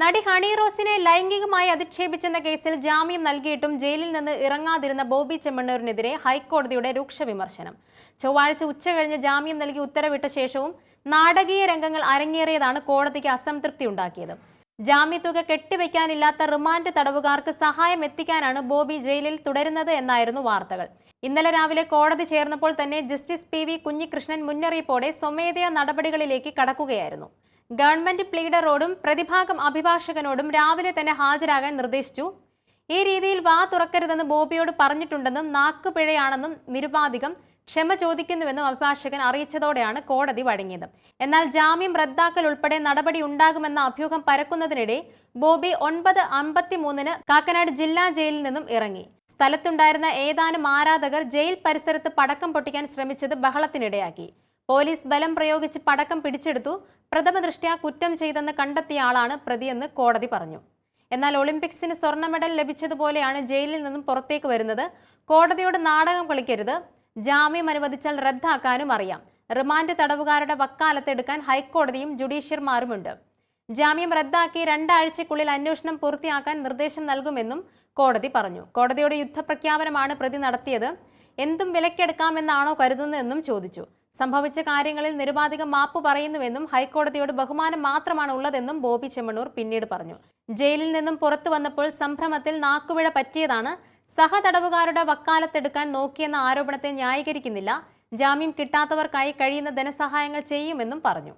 നടി ഹണി റോസിനെ ലൈംഗികമായി അധിക്ഷേപിച്ചെന്ന കേസിൽ ജാമ്യം നൽകിയിട്ടും ജയിലിൽ നിന്ന് ഇറങ്ങാതിരുന്ന ബോബി ചെമ്മണ്ണൂരിനെതിരെ ഹൈക്കോടതിയുടെ രൂക്ഷ വിമർശനം. ചൊവ്വാഴ്ച ഉച്ചകഴിഞ്ഞ് ജാമ്യം നൽകി ഉത്തരവിട്ട ശേഷവും നാടകീയ രംഗങ്ങൾ അരങ്ങേറിയതാണ് കോടതിക്ക് അസംതൃപ്തി ഉണ്ടാക്കിയത്. ജാമ്യത്തുക കെട്ടിവെക്കാനില്ലാത്ത റിമാൻഡ് തടവുകാർക്ക് സഹായം എത്തിക്കാനാണ് ബോബി ജയിലിൽ തുടരുന്നത് എന്നായിരുന്നു വാർത്തകൾ. ഇന്നലെ രാവിലെ കോടതി ചേർന്നപ്പോൾ തന്നെ ജസ്റ്റിസ് പി വി കുഞ്ഞികൃഷ്ണൻ മുന്നറിയിപ്പോടെ സ്വമേധയാ നടപടികളിലേക്ക് കടക്കുകയായിരുന്നു. ഗവൺമെന്റ് പ്ലീഡറോടും പ്രതിഭാഗം അഭിഭാഷകനോടും രാവിലെ തന്നെ ഹാജരാകാൻ നിർദ്ദേശിച്ചു. ഈ രീതിയിൽ വാ തുറക്കരുതെന്ന് ബോബിയോട് പറഞ്ഞിട്ടുണ്ടെന്നും നാക്കുപിഴയാണെന്നും നിരുപാധികം ക്ഷമ ചോദിക്കുന്നുവെന്നും അഭിഭാഷകൻ അറിയിച്ചതോടെയാണ് കോടതി വഴങ്ങിയത്. എന്നാൽ ജാമ്യം റദ്ദാക്കൽ ഉൾപ്പെടെ നടപടി ഉണ്ടാകുമെന്ന അഭ്യൂഹം പരക്കുന്നതിനിടെ ബോബി ഒൻപത് അമ്പത്തിമൂന്നിന് കാക്കനാട് ജില്ലാ ജയിലിൽ നിന്നും ഇറങ്ങി. സ്ഥലത്തുണ്ടായിരുന്ന ഏതാനും ആരാധകർ ജയിൽ പരിസരത്ത് പടക്കം പൊട്ടിക്കാൻ ശ്രമിച്ചത് ബഹളത്തിനിടയാക്കി. പോലീസ് ബലം പ്രയോഗിച്ച് പടക്കം പിടിച്ചെടുത്തു. പ്രഥമ ദൃഷ്ട്യാ കുറ്റം ചെയ്തെന്ന് കണ്ടെത്തിയ ആളാണ് പ്രതിയെന്ന് കോടതി പറഞ്ഞു. എന്നാൽ ഒളിമ്പിക്സിന് സ്വർണ മെഡൽ ലഭിച്ചതുപോലെയാണ് ജയിലിൽ നിന്നും പുറത്തേക്ക് വരുന്നത്. കോടതിയോട് നാടകം കളിക്കരുത്. ജാമ്യം അനുവദിച്ചാൽ റദ്ദാക്കാനും അറിയാം. റിമാൻഡ് തടവുകാരുടെ വക്കാലത്തെടുക്കാൻ ഹൈക്കോടതിയും ജുഡീഷ്യർമാരുമുണ്ട്. ജാമ്യം റദ്ദാക്കി രണ്ടാഴ്ചക്കുള്ളിൽ അന്വേഷണം പൂർത്തിയാക്കാൻ നിർദ്ദേശം നൽകുമെന്നും കോടതി പറഞ്ഞു. കോടതിയുടെ യുദ്ധപ്രഖ്യാപനമാണ് പ്രതി നടത്തിയത്. എന്തും വിലക്കെടുക്കാമെന്നാണോ കരുതുന്നതെന്നും ചോദിച്ചു. സംഭവിച്ച കാര്യങ്ങളിൽ നിരുപാധികം മാപ്പ് പറയുന്നുവെന്നും ഹൈക്കോടതിയോട് ബഹുമാനം മാത്രമാണ് ഉള്ളതെന്നും ബോബി ചെമ്മണൂർ പിന്നീട് പറഞ്ഞു. ജയിലിൽ നിന്നും പുറത്തു വന്നപ്പോൾ സംഭ്രമത്തിൽ നാക്കുപിഴ പറ്റിയതാണ്. സഹതടവുകാരുടെ വക്കാലത്തെടുക്കാൻ നോക്കിയെന്ന ആരോപണത്തെ ന്യായീകരിക്കുന്നില്ല. ജാമ്യം കിട്ടാത്തവർക്കായി കഴിയുന്ന ധനസഹായങ്ങൾ ചെയ്യുമെന്നും പറഞ്ഞു.